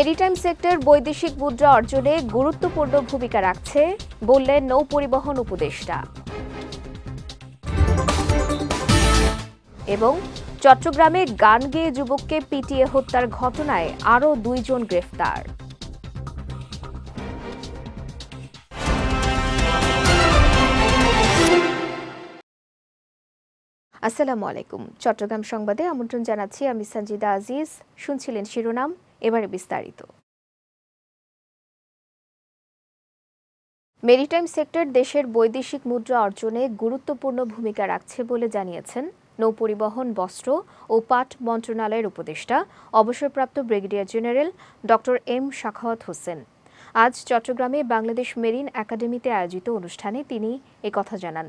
Maritime sector বৈদেশিক মুদ্রা অর্জনে গুরুত্বপূর্ণ ভূমিকা রাখছে, বললেন নৌ পরিবহন উপদেষ্টা। এবং চট্টগ্রামে গান গেয়ে যুবককে পিটিয়ে হত্যার ঘটনায় আরও দুইজন গ্রেফতার। আসসালামু আলাইকুম। চট্টগ্রাম সংবাদে আমন্ত্রণ জানাচ্ছি আমি সঞ্জিদা আজিজ। শুনছিলেন শিরোনাম। এবারে বিস্তারিত। মেরিটাইম সেক্টর দেশের বৈদেশিক মুদ্রা অর্জনে গুরুত্বপূর্ণ ভূমিকা রাখছে বলে জানিয়েছেন নৌপরিবহন, বস্ত্র ও পাট মন্ত্রণালয়ের উপদেষ্টা, অবসরপ্রাপ্ত brigadier general doctor M Shakhawat Hossain. আজ চট্টগ্রামে বাংলাদেশ মেরিন একাডেমিতে আয়োজিত অনুষ্ঠানে তিনি একথা জানান।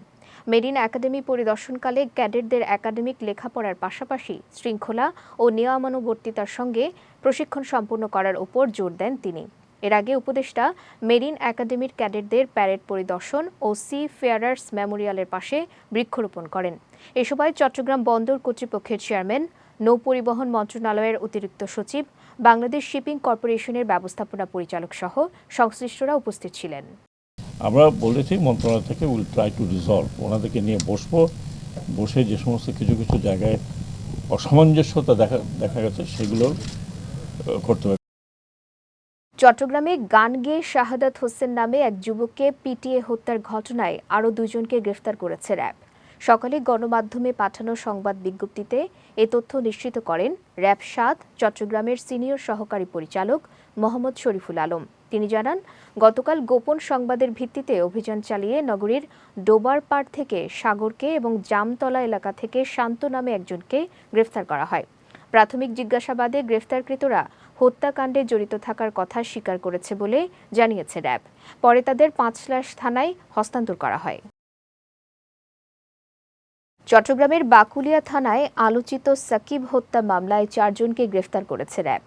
মেরিন একাডেমি পরিদর্শনকালে ক্যাডেটদের একাডেমিক লেখাপড়ার পাশাপাশি শৃঙ্খলা ও নিয়মানুবর্তিতার সঙ্গে প্রশিক্ষণ সম্পূর্ণ করার উপর জোর দেন তিনি। এর আগে উপদেষ্টা মেরিন একাডেমির ক্যাডেটদের প্যারেড পরিদর্শন ও সি ফেয়ারার্স মেমোরিয়ালের পাশে বৃক্ষরোপণ করেন। এ সময় চট্টগ্রাম বন্দর কর্তৃপক্ষের চেয়ারম্যান নৌপরিবহন মন্ত্রণালয়ের অতিরিক্ত সচিব, বাংলাদেশ শিপিং কর্পোরেশনের ব্যবস্থাপনা পরিচালক সহ সংশ্লিষ্টরা উপস্থিত ছিলেন। আমরা বলেছি মন্ত্রণালয় থেকে উইল ট্রাই টু রিজলভ ওনাদেরকে নিয়ে বসবো। বসে যে সমস্ত কিছু কিছু জায়গায় অসামঞ্জস্যতা দেখা দেখা গেছে, সেগুলো করতে হবে। চট্টগ্রামে গান গেয়ে শাহাদাত হোসেন নামে এক যুবককে পিটিয়ে হত্যার ঘটনায় আরও দুজনকে গ্রেফতার করেছে র্যাব। সকালে গণমাধ্যমে পাঠানো সংবাদ বিজ্ঞপ্তিতে এ তথ্য নিশ্চিত করেন র্যাব সাত চট্টগ্রামের সিনিয়র সহকারী পরিচালক মোহাম্মদ শরীফুল আলম। তিনি জানান, গতকাল গোপন সংবাদের ভিত্তিতে অভিযান চালিয়ে নগরীর ডোবারপাড় থেকে সাগরকে এবং জামতলা এলাকা থেকে শান্ত নামে একজনকে গ্রেফতার করা হয়। প্রাথমিক জিজ্ঞাসাবাদে গ্রেফতারকৃতরা হত্যাকাণ্ডে জড়িত থাকার কথা স্বীকার করেছে বলে জানিয়েছে র্যাব। পরে তাদের পাঁচলাশ থানায় হস্তান্তর করা হয়। চট্টগ্রামের বাকুলিয়া থানায় আলোচিত সাকিব হত্যা মামলায় চারজনকে গ্রেফতার করেছে র্যাব।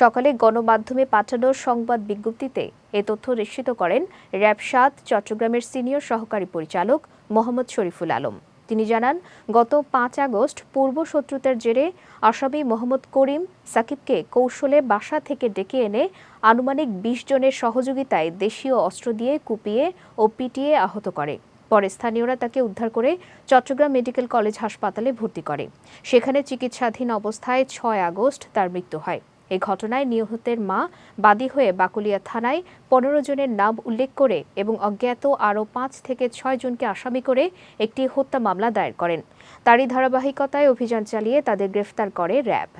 সকালে গণমাধ্যমে পাঠানো সংবাদ বিজ্ঞপ্তিতে এ তথ্য নিশ্চিত করেন র্যাব সাত চট্টগ্রামের সিনিয়র সহকারী পরিচালক মোহাম্মদ শরীফুল আলম। তিনি জানান, গত পাঁচ আগস্ট পূর্ব শত্রুতার জেরে আসামি মোহাম্মদ করিম সাকিবকে কৌশলে বাসা থেকে ডেকে এনে আনুমানিক বিশ জনের সহযোগিতায় দেশীয় অস্ত্র দিয়ে কুপিয়ে ও পিটিয়ে আহত করে। পরে স্থানীয়রা তাকে উদ্ধার করে চট্টগ্রাম মেডিকেল কলেজ হাসপাতালে ভর্তি করে। সেখানে চিকিৎসাধীন অবস্থায় ছয় আগস্ট তার মৃত্যু হয়। এই ঘটনায় নিহতের মা বাদী হয়ে বাকুলিয়া থানায় পনেরো জনের নাম উল্লেখ করে এবং অজ্ঞাত আরও পাঁচ থেকে ছয় জনকে আসামি করে একটি হত্যা মামলা দায়ের করেন। তারই ধারাবাহিকতায় অভিযান চালিয়ে তাদের গ্রেফতার করে র্যাব।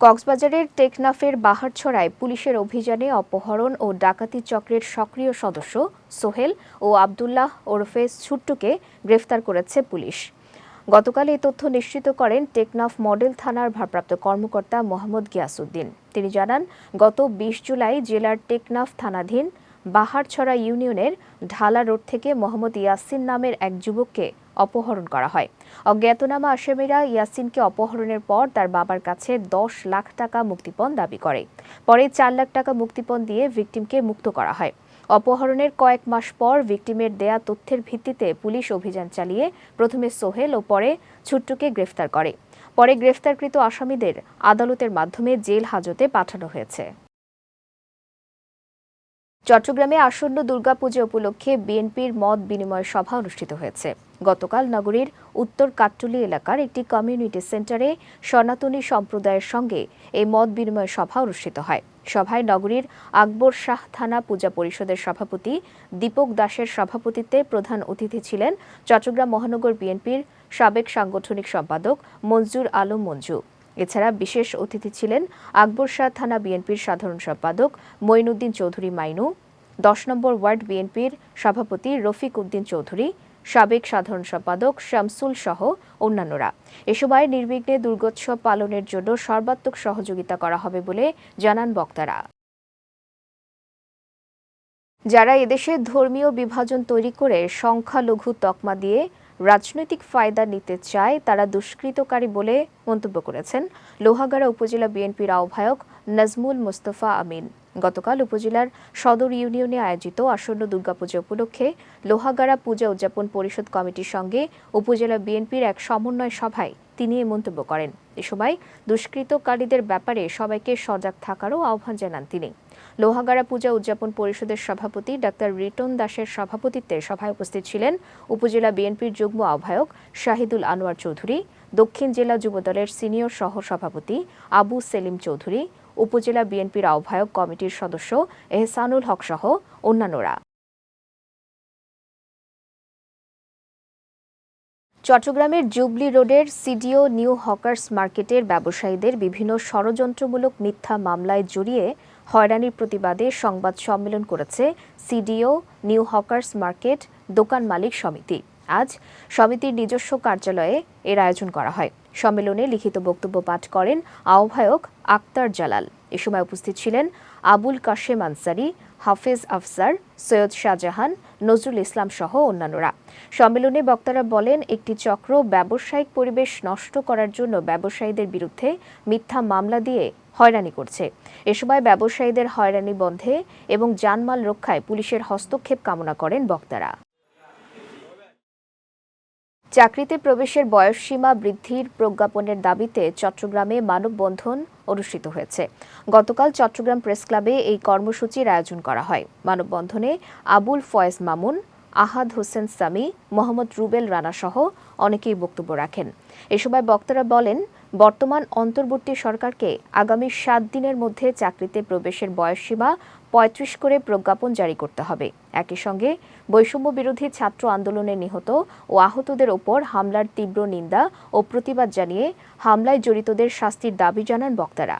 কক্সবাজারের টেকনাফের বাহারছড়ায় পুলিশের অভিযানে অপহরণ ও ডাকাতি চক্রের সক্রিয় সদস্য সোহেল ও আবদুল্লাহ ওরফে ছুট্টুকে গ্রেফতার করেছে পুলিশ। গতকাল এই তথ্য নিশ্চিত করেন টেকনাফ মডেল থানার ভারপ্রাপ্ত কর্মকর্তা মোহাম্মদ গিয়াসুদ্দিন তিনি জানান, গত বিশ জুলাই জেলার টেকনাফ থানাধীন বাহারছড়া ইউনিয়নের ঢালা রোড থেকে মোহাম্মদ ইয়াসিন নামের এক যুবককে অপহরণ করা হয়। অজ্ঞাতনামা আসামিরা ইয়াসিনকে অপহরণের পর তার বাবার কাছে দশ লাখ টাকা মুক্তিপণ দাবি করে। পরে চার লাখ টাকা মুক্তিপণ দিয়ে ভিকটিমকে মুক্ত করা হয়। অপহরণের কয়েক মাস পর ভিকটিমের দেয়া তথ্যের ভিত্তিতে পুলিশ অভিযান চালিয়ে প্রথমে সোহেল ও পরে ছুট্টুকে গ্রেফতার করে। পরে গ্রেফতারকৃত আসামিদের আদালতের মাধ্যমে জেল হাজতে পাঠানো হয়েছে। চট্টগ্রামে আসন্ন দুর্গাপূজা উপলক্ষে বিএনপির মত বিনিময় সভা অনুষ্ঠিত হয়েছে। গতকাল নগরীর উত্তর কাট্টুলি এলাকার একটি কমিউনিটি সেন্টারে সনাতনী সম্প্রদায়ের সঙ্গে এই মত বিনিময় সভা অনুষ্ঠিত হয়। সভায় নগরীর আকবর শাহ থানা পূজা পরিষদের সভাপতি দীপক দাসের সভাপতিত্বে প্রধান অতিথি ছিলেন চট্টগ্রাম মহানগর বিএনপির সাবেক সাংগঠনিক সম্পাদক মঞ্জুর আলম মঞ্জু। এছাড়া বিশেষ অতিথি ছিলেন আকবর শাহ থানা বিএনপির সাধারণ সম্পাদক মঈনুদ্দিন চৌধুরী মাইনু, দশ নম্বর ওয়ার্ড বিএনপির সভাপতি রফিক উদ্দিন চৌধুরী, সাবেক সাধারণ সম্পাদক শামসুল সহ অন্যান্যরা। এ সময় নির্বিঘ্নে দুর্গোৎসব পালনের জন্য সর্বাত্মক সহযোগিতা করা হবে বলে জানান বক্তারা। যারা এদেশে ধর্মীয় বিভাজন তৈরি করে সংখ্যালঘু তকমা দিয়ে রাজনৈতিক ফায়দা নিতে চায় তারা দুষ্কৃতকারী বলে মন্তব্য করেছেন। লোহাগাড়া উপজেলা বিএনপির আহ্বায়ক নাজমুল মোস্তফা আমিন। গতকাল উপজেলার সদর ইউনিয়নে আয়োজিত আসন্ন দুর্গাপূজা উপলক্ষে লোহাগাড়া পূজা উদযাপন পরিষদ কমিটির সঙ্গে উপজেলা বিএনপির এক সমন্বয় সভায় তিনি এ মন্তব্য করেন। এ সময় দুষ্কৃতকারীদের ব্যাপারে সবাইকে সজাগ থাকারও আহ্বান জানান তিনি। লোহাগাড়া পূজা উদযাপন পরিষদের সভাপতি ডাক্তার রিটন দাসের সভাপতিত্বে সভায় উপস্থিত ছিলেন উপজেলা বিএনপির যুগ্ম আহ্বায়ক শাহিদুল আনোয়ার চৌধুরী, দক্ষিণ জেলা যুবদলের সিনিয়র সহ সভাপতি আবু সেলিম চৌধুরী উপজেলা বিএনপির আহ্বায়ক কমিটির সদস্য এহসানুল হক সহ অন্যান্যরা। চট্টগ্রামের জুবলি রোডের সিডিও নিউ হকার্স মার্কেটের ব্যবসায়ীদের বিভিন্ন ষড়যন্ত্রমূলক মিথ্যা মামলায় জড়িয়ে হয়রানির প্রতিবাদে সংবাদ সম্মেলন করেছে সিডিও নিউ হকার্স মার্কেট দোকান মালিক সমিতি। আজ সমিতির নিজস্ব কার্যালয়ে এর আয়োজন করা হয়। সম্মেলনে লিখিত বক্তব্য পাঠ করেন আহ্বায়ক আক্তার জালাল। এ সময় উপস্থিত ছিলেন আবুল কাশেম আনসারি, হাফেজ আফসার, সৈয়দ শাহজাহান, নজরুল ইসলাম সহ অন্যান্যরা। সম্মেলনে বক্তারা বলেন, একটি চক্র ব্যবসায়িক পরিবেশ নষ্ট করার জন্য ব্যবসায়ীদের বিরুদ্ধে মিথ্যা মামলা দিয়ে হয়রানি করছে। এ সময় ব্যবসায়ীদের হয়রানি বন্ধে এবং জানমাল রক্ষায় পুলিশের হস্তক্ষেপ কামনা করেন বক্তারা। চাকরিতে প্রবেশের বয়সসীমা বৃদ্ধির প্রজ্ঞাপনের দাবিতে চট্টগ্রামে মানববন্ধন অনুষ্ঠিত হয়েছে। গতকাল চট্টগ্রাম প্রেস ক্লাবে এই কর্মসূচির আয়োজন করা হয়। মানববন্ধনে আবুল ফয়েজ মামুন আহাদ হোসেন সামি, মোহাম্মদ রুবেল রানা সহ অনেকেই বক্তব্য রাখেন। এ সময় বক্তারা বলেন, বর্তমান অন্তর্বর্তী সরকারকে আগামী সাত দিনের মধ্যে চাকরিতে প্রবেশের বয়সসীমা পঁয়ত্রিশ করে প্রজ্ঞাপন জারি করতে হবে। একই সঙ্গে বৈষম্য বিরোধী ছাত্র আন্দোলনে নিহত ও আহতদের ওপর হামলার তীব্র নিন্দা ও প্রতিবাদ জানিয়ে হামলায় জড়িতদের শাস্তির দাবি জানান বক্তারা।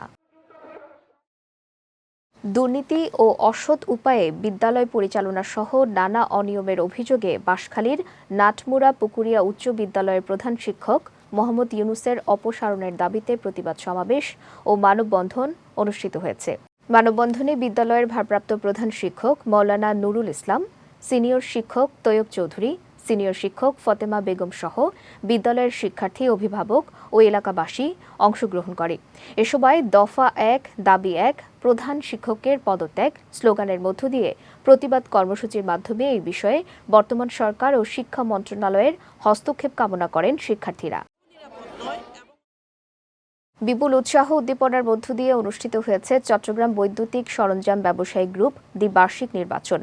দুর্নীতি ও অসৎ উপায়ে বিদ্যালয় পরিচালনা সহ নানা অনিয়মের অভিযোগে বাঁশখালীর নাটমুড়া পুকুরিয়া উচ্চ বিদ্যালয়ের প্রধান শিক্ষক মোহাম্মদ ইউনুসের অপসারণের দাবিতে প্রতিবাদ সমাবেশ ও মানববন্ধন অনুষ্ঠিত হয়েছে। মানববন্ধনে বিদ্যালয়ের ভারপ্রাপ্ত প্রধান শিক্ষক মৌলানা নুরুল ইসলাম, সিনিয়র শিক্ষক তৈয়ব চৌধুরী সিনিয়র শিক্ষক ফতেমা বেগম সহ বিদ্যালয়ের শিক্ষার্থী, অভিভাবক ও এলাকাবাসী অংশগ্রহণ করে। এ সময় দফা এক, দাবি এক, প্রধান শিক্ষকের পদত্যাগ স্লোগানের মধ্য দিয়ে প্রতিবাদ কর্মসূচির মাধ্যমে এই বিষয়ে বর্তমান সরকার ও শিক্ষা মন্ত্রণালয়ের হস্তক্ষেপ কামনা করেন শিক্ষার্থীরা। বিপুল উৎসাহ উদ্দীপনার মধ্য দিয়ে অনুষ্ঠিত হয়েছে চট্টগ্রাম বৈদ্যুতিক সরঞ্জাম ব্যবসায়ী গ্রুপ দ্বিবার্ষিক নির্বাচন।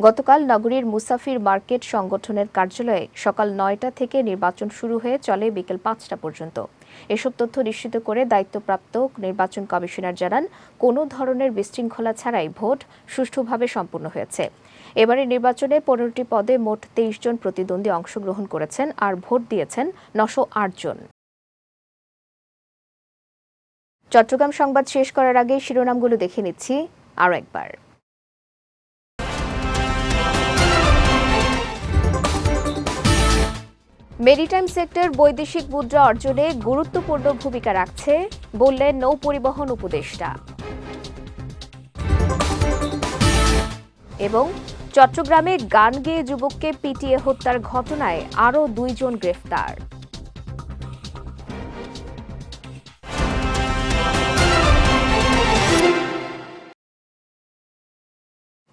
গতকাল নগরীর মুসাফির মার্কেট সংগঠনের কার্যালয়ে সকাল নয়টা থেকে নির্বাচন শুরু হয়ে চলে বিকেল পাঁচটা পর্যন্ত। এসব তথ্য নিশ্চিত করে দায়িত্বপ্রাপ্ত নির্বাচন কমিশনার জানান, কোনো ধরনের বিশৃঙ্খলা ছাড়াই ভোট সুষ্ঠুভাবে সম্পন্ন হয়েছে। এবারে নির্বাচনে পনেরোটি পদে মোট তেইশ জন প্রতিদ্বন্দ্বী অংশগ্রহণ করেছেন আর ভোট দিয়েছেন নশো জন। চট্টগ্রাম সংবাদ শেষ করার আগে শিরোনামগুলো দেখে নিচ্ছি আরও একবার। মেরিটাইম সেক্টর বৈদেশিক মুদ্রা অর্জনে গুরুত্বপূর্ণ ভূমিকা রাখছে, বললেন নৌ পরিবহন উপদেষ্টা। এবং চট্টগ্রামে গান গেয়ে যুবককে পিটিয়ে হত্যার ঘটনায় আরও দুইজন গ্রেফতার।